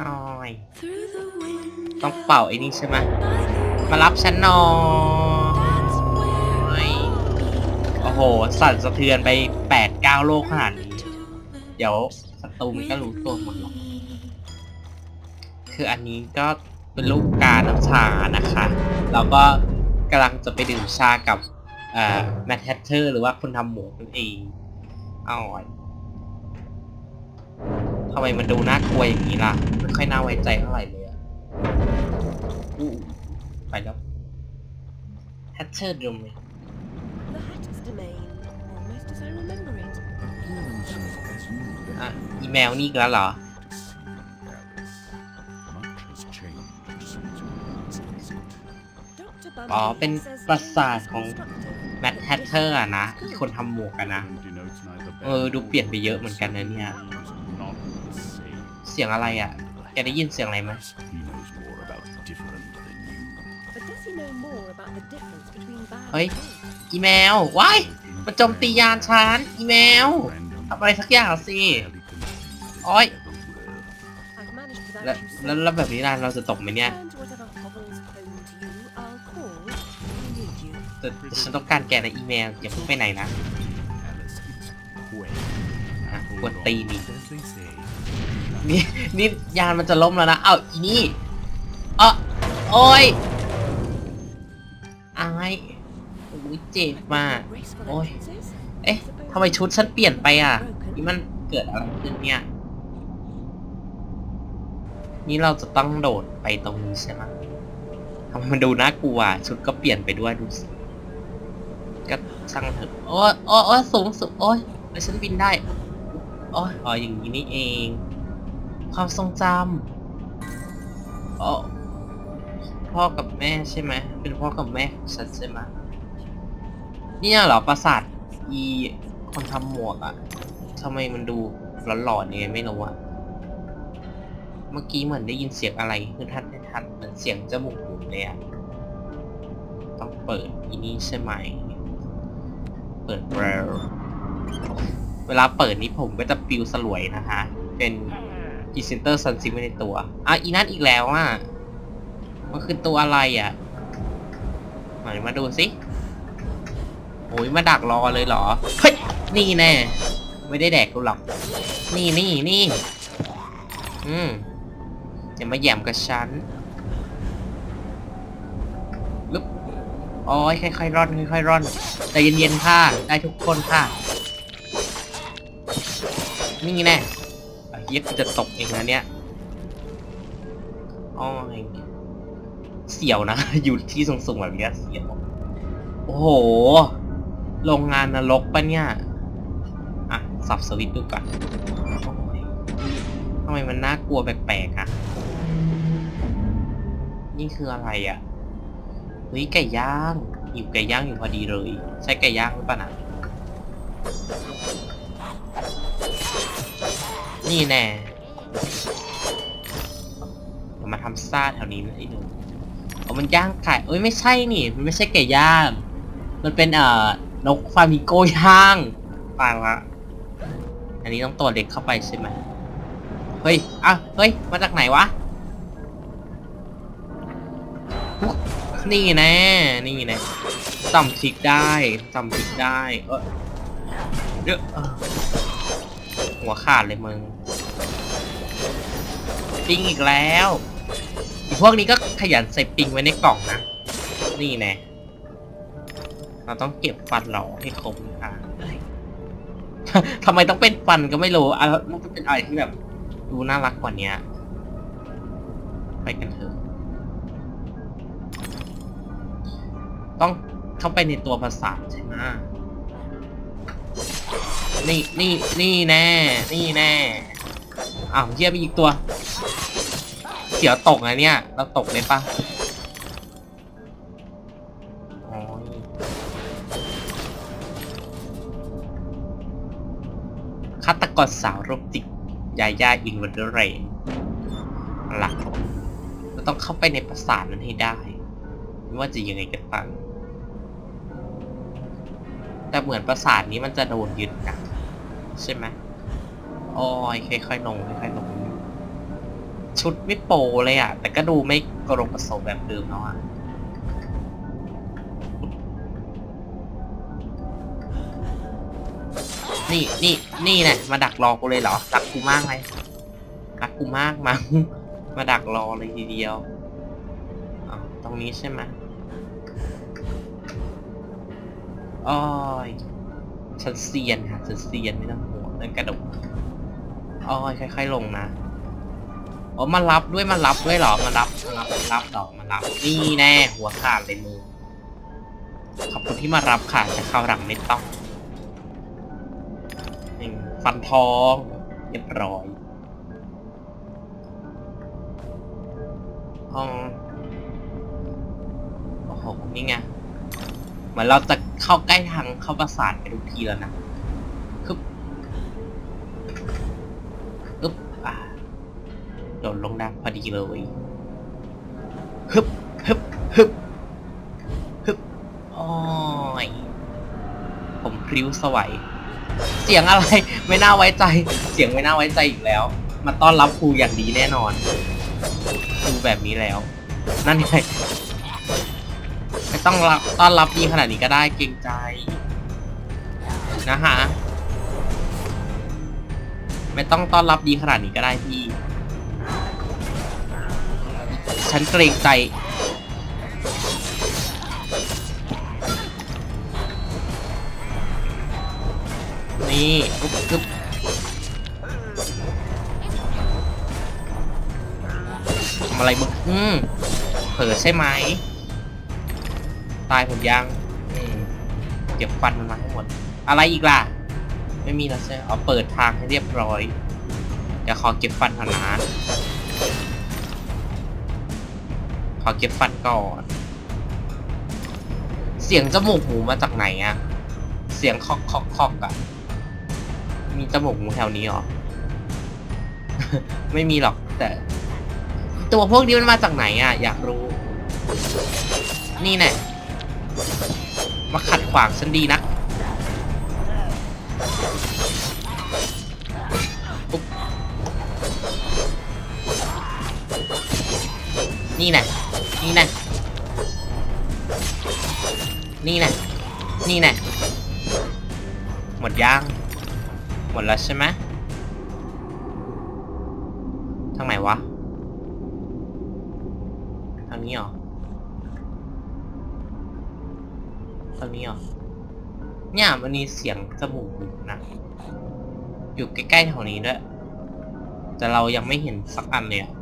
อ้อย ต้องเป่าไอ้นี่ใช่ไหมมารับฉันหน่อยโอ้โห สั่นสะเทือนไปแปดเก้าโลกขนาดนี้ เดี๋ยวศัตรูมันก็รู้ตัวหมดหรอกคืออันนี้ก็เป็นลูกกาน้ำชานะคะ เราก็กำลังจะไปดื่มชากับแมทเทอร์หรือว่าคนทำหมูนั่นเองอ้อย ทำไมมันดูน่ากลัวอย่างนี้ล่ะ ไม่ค่อยน่าไว้ใจเท่าไหร่เลยอะอู้ไปแล้วแฮทเทอร์ดูไหม The Hatter's domain, almost as I remember it. อะอีเมลนี่อีกแล้วเหรอ Dr. อ๋อ Bumby เป็น says ปรา he สาท is ของ constructive, แมทแฮทเทอร์อะนะที่คนทำหมวกกันนะ เออ ดูเปลี่ยนไปเยอะเหมือนกันนะเนี่ย เสียงอะไรอะแกได้ยินเสียงอะไรไหม But does he know more about the difference between bad เฮ้ย and good? อีเมลว้ายมันโจมตียานฉันอีเมลทำอะไรสักอย่างสิโอ๊ย I've managed without แล้ว you แล้ว saying. แล้วแบบนี้นานเราจะตกไหมเนี่ย Turn to whatever hovels home to you. I'll call if we need you. แต่แต่ฉันต้องการแกในอีเมลอย่าเพิ่งไปไหนนะอะกวนตีนอีก นี่นี่ยานมันจะล้มแล้วนะ เอ้าอีนี่เอะโอ้ยอายโอ้ยเจ็บมาก Graceful Ôi. entrances? เอ๊ะทำไมชุดฉันเปลี่ยนไปอะ นี่มันเกิดอะไรขึ้นเนี่ย นี่เราจะต้องโดดไปตรงนี้ใช่ไหมทำไมมันดูน่ากลัว ชุดก็เปลี่ยนไปด้วยดูสิก็ช่างเถอะโอ้ยโอ้ยโอ้ยสูงสุดโอ้ยแล้วฉันบินได้ โอ้ยอ๋ออย่างนี้นี่เอง ความทรงจำอ๋อพ่อกับแม่ใช่ไหม เป็นพ่อกับแม่ของฉันใช่ไหมเนี่ยเหรอปราสาทอีคนทำหมวกอะทำไมมันดูหลอนๆยังไงไม่รู้อะเมื่อกี้เหมือนได้ยินเสียงอะไรคือทันไม่ทันเหมือนเสียงจมูกหมุนเลยอะต้องเปิดอีนี่ใช่ไหม เปิดเรลเวลาเปิดนี้ผมก็จะปิวสลวยนะฮะ เป็น พรีเซนเตอร์ซันซิไว้ในตัว อะ อีนั่นอีกแล้วอะ มันคือตัวอะไรอะไหนมาดูสิโอ้ยมาดักรอเลยเหรอ เฮ้ย นี่แน่ ไม่ได้แดกกูหรอก นี่นี่นี่ อืมอย่ามาแย่มกับฉันลุกโอ้ยค่อยๆร่อนค่อยๆร่อนใจเย็นๆค่ะ ได้ทุกคนค่ะ นี่แน่ ย็ดจะตกเองนะเนี่ยอ้อยเสียวนะ อยู่ที่สูงๆแบบนี้เสียว โอ้โห โรงงานนรกปะเนี่ย อะ สับสวิตดูก่อนทำไมมันน่ากลัวแปลกๆอะนี่คืออะไรอะเฮ้ยไก่ย่างหิวไก่ย่างอยู่พอดีเลย ใช่ไก่ย่างหรือเปล่านะ นี่แน่เดี๋ยวมาทำซ่าแถวนี้นะไอ้หนูเอามันย่างไก่เอ้ยไม่ใช่นี่ มันไม่ใช่ไก่ย่าง มันเป็นเอ่อนกฟามิโก้ย่างตายละอันนี้ต้องตัวเล็กเข้าไปใช่ไหมเฮ้ยอะเฮ้ย มาจากไหนวะ นี่แน่ นี่แน่จำทริกได้จำทริกได้ เออเยอะเออ หัวขาดเลยมึงปิงอีกแล้วอีพวกนี้ก็ขยันใส่ปิงไว้ในกล่องนะนี่แน่เราต้องเก็บฟันเราให้ครบนะคะทำไมต้องเป็นฟันก็ไม่รู้อะมันเป็นอะไรที่แบบ ดูน่ารักกว่านี้ไปกันเถอะ ต้องเข้าไปในตัวภาษาทใช่ไหม นี่นี่นี่แน่ นี่แน่ อ้าวเยี่ยมอีกตัว เสียวตกนะเนี่ย เราตกเลยปะอ๋อฆาตกรสาวโรคจิตยาย่าอินวันเดอร์เรนหลักเราต้องเข้าไปในปราสาทนั้นให้ได้ ไม่ว่าจะยังไงก็ตามแต่เหมือนปราสาทนี้มันจะโดนยึดนะ ใช่ไหมโอ้ยค่อยๆลงค่อยๆลง ชุดไม่โปเลยอะ แต่ก็ดูไม่กระปรงกระโสมแบบเดิมแล้วอะนี่นี่นี่แหละมาดักรอกูเลยเหรอรักกูมากเลยรักกูมากมั้งมาดักรอเลยทีเดียวตรงนี้ใช่ไหมอ้อย ฉันเซียนค่ะฉันเซียนไม่ต้องห่วงเรื่องกระโดดอ้อยค่อยๆลงนะอ๋อมารับด้วยมารับด้วยหรอมารับมารับมารับหรอมารับนี่แน่ หัวขาดเลยมือขอบคุณที่มารับค่ะแต่คราวหลังไม่ต้องนี่ฟันทองเรียบร้อยห้อโอ้โหนี่ไงเหมือนเราจะ เข้าใกล้ทางเข้าประสาทไปทุกทีแล้วนะคึบคึบอ่าโดดลงดังพอดีเลยฮึบฮึบฮึบฮึบโอ้ยผมพริ้วสวัยเสียงอะไร ไม่น่าไว้ใจ เสียงไม่น่าไว้ใจอีกแล้ว มาต้อนรับครูอย่างดีแน่นอนครูแบบนี้แล้ว นั่นไง ไม่ต้องรับต้อนรับดีขนาดนี้ก็ได้เกรงใจ นะฮะ ไม่ต้องต้อนรับดีขนาดนี้ก็ได้พี่ ฉันเกรงใจนี่ปุ๊บปุ๊บทำอะไรมึงอืมเผลอใช่ไหม ตายผมยังเก็บฟันมันมาให้หมด อะไรอีกล่ะ ไม่มีแล้วใช่ไหมเอาเปิดทางให้เรียบร้อยเดี๋ยวขอเก็บฟันก่อนนะขอเก็บฟันก่อน เสียงจมูกหมูมาจากไหนอะเสียงคอกคอกคอกอะมีจมูกหมูแถวนี้หรอ ไม่มีหรอกแต่ ตัวพวกนี้มันมาจากไหนอะอยากรู้ นี่แน่ มาขัดขวางฉันดีนะปุ๊บนี่น่นี่น่นี่น่นี่น่หมดย่าง หมดแล้วใช่ไหมทางไหนวะ ทางนี้เหรอ ทางนี้เหรอเนี่ยมันมีเสียงจมูกอยู่นะอยู่ใกล้ๆแถวนี้ด้วย แต่เรายังไม่เห็นสักอันเลยอะ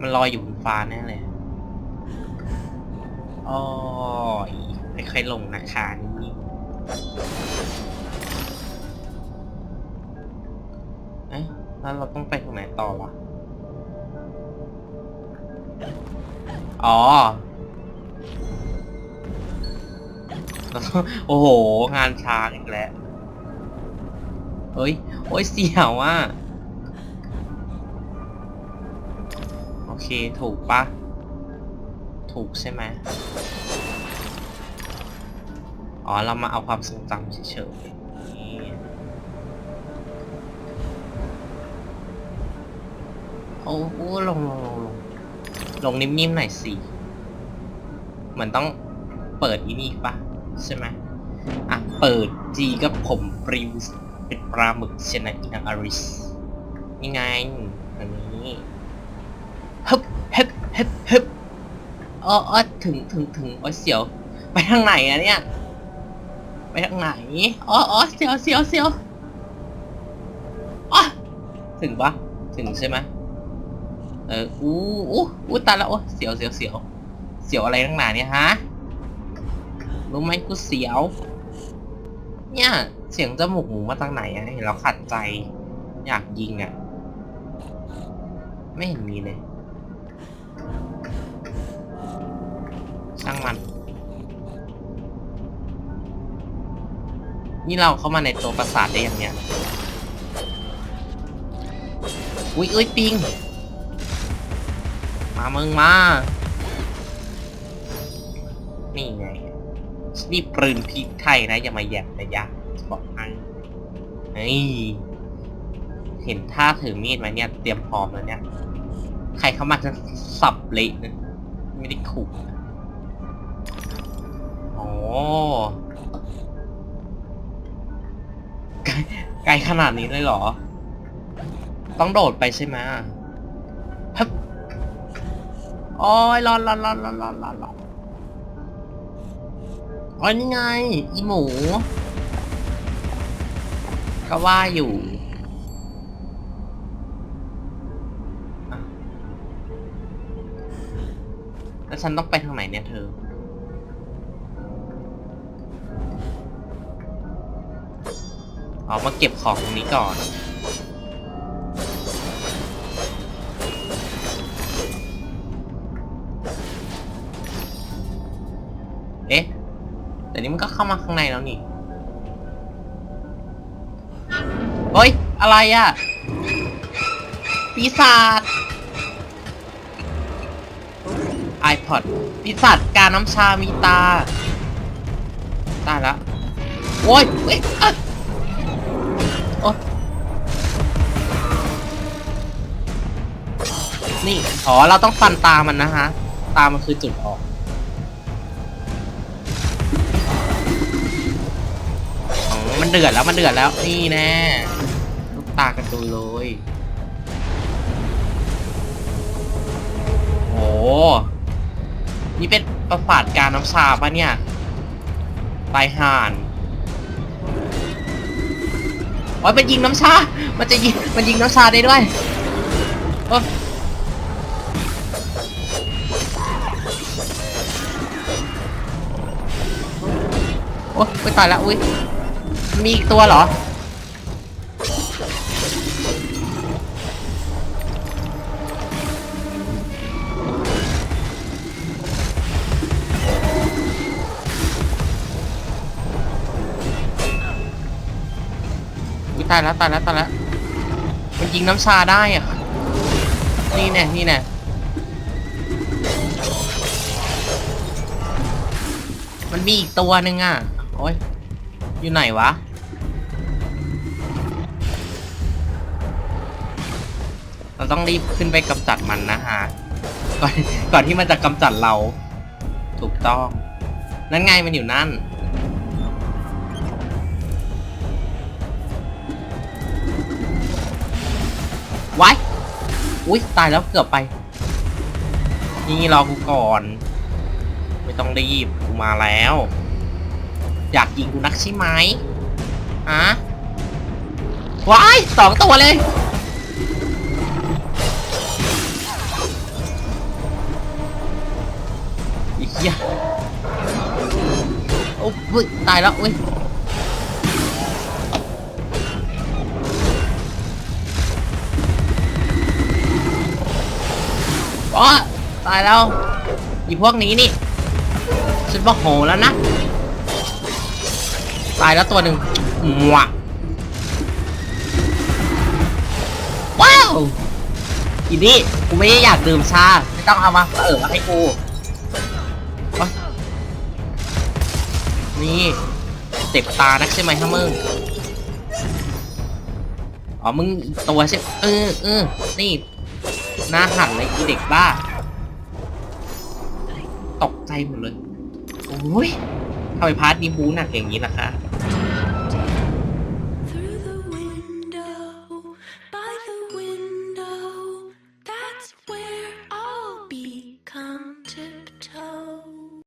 มันลอยอยู่บนฟ้าแน่เลยอ้อยค่อยๆลงนะคะนี่เอ๊ะแล้วเราต้องไปตรงไหนต่อวะ อ๋อ โอ้โห งานช้างอีกแล้วเฮ้ย โอ้ยเสียวอะ โอเค ถูกปะ ถูกใช่ไหม อ๋อ เรามาเอาความทรงจำเฉยๆโอ้โหลงลงลง ลงนิ่มๆหน่อยสิเหมือนต้องเปิดอีนี่ปะใช่ไหมอะ เปิดจีก็ผมปริวเป็นปลาหมึกเชนะอินาอาริสนี่ไงอันนี้ฮึบฮึบฮึบฮึบอ๋ออ๋อถึงถึงถึงโอ้ยเสียว ไปทางไหนอะเนี่ย ไปทางไหนอ๋ออ๋อเสียวเสียวเสียวอ๋อถึงปะถึงใช่ไหม เอออู้อู้อู้ตายแล้วโอ้เสียวเสียวเสียวเสียวอะไรตั้งหนาเนี่ยฮะรู้ไหมกูเสียว เนี่ย เสียงจมูกหมูมาจากไหนอะเห็นแล้วขัดใจ อยากยิงอะไม่เห็นมีเลยช่างมัน นี่เราเข้ามาในตัวปราสาทได้ยังเนี่ย อุ้ยอุ้ยปิง มามึงมา นี่ไง นี่ปืนพริกไทยนะ อย่ามาแยบนะยะจะบอกให้เฮ้ยเห็นท่าถือมีดไหมเนี่ย เตรียมพร้อมแล้วเนี่ย ใครเข้ามาจะสับเละนะไม่ได้ขู่โอ้ไกลขนาดนี้เลยเหรอ ต้องโดดไปใช่ไหม โอ้ยร้อนร้อนร้อนร้อนร้อนร้อนร้อนอ๋อนี่ไง อีหมู ก็ว่าอยู่แล้วฉันต้องไปทางไหนเนี่ยเธอเอามาเก็บของตรงนี้ก่อน มันก็เข้ามาข้างในแล้วนี่เฮ้ย อะไรอะ่ะ ปีศาจ iPod ปีศาจการน้ำชามีตา ตายล้วโอ้ยเฮ้ยอะโอ๊ยนี่ อ๋อ เราต้องฟันตามันนะฮะ ตามันคือจุดออก เดือดแล้วมันเดือดแล้วนี่แน่ลูกตากระตูเลยโอ้นี่เป็นประสาทการน้ำชาปะเนี่ยตายห่านโอ้ยมันยิงน้ำชา มันจะยิง มันยิงน้ำชาได้ด้วยโอ้ยโอ้ยไปตายแล้วอุ้ย มีอีกตัวเหรอ อุ้ยตายแล้วตายแล้วตายแล้ว มันยิงน้ำชาได้อะ นี่แน่นี่แน่มันมีอีกตัวหนึ่งอะ โอ้ย อยู่ไหนวะ เราต้องรีบขึ้นไปกำจัดมันนะฮะ ก่อนก่อนที่มันจะกำจัดเรา ถูกต้อง นั่นไงมันอยู่นั่น ไว้ อุ้ยตายแล้วเกือบไป นี่รอกูก่อน ไม่ต้องรีบ กูมาแล้ว อยากยิงกูนักใช่ไหมฮะว้ายสองตัวเลย อีกเหี้ยโอ้ยตายแล้วอุ้ยอ๋อตายแล้วอีพวกนี้นี่ฉันบอกโหแล้วนะ ตายแล้วตัวหนึ่งหมวกว้าวอีนี่กูไม่ได้อยากดื่มชา ไม่ต้องเอามาเออมาให้กูนี่เจ็บตานักใช่ไหมฮะมึงอ๋อมึงอีกตัวใช่เออเออนี่หน้าหันเลยอีเด็กบ้า ตกใจหมดเลยโอ้ยทำไมพาร์ทนี้บูหนักอย่างนี้ล่ะคะ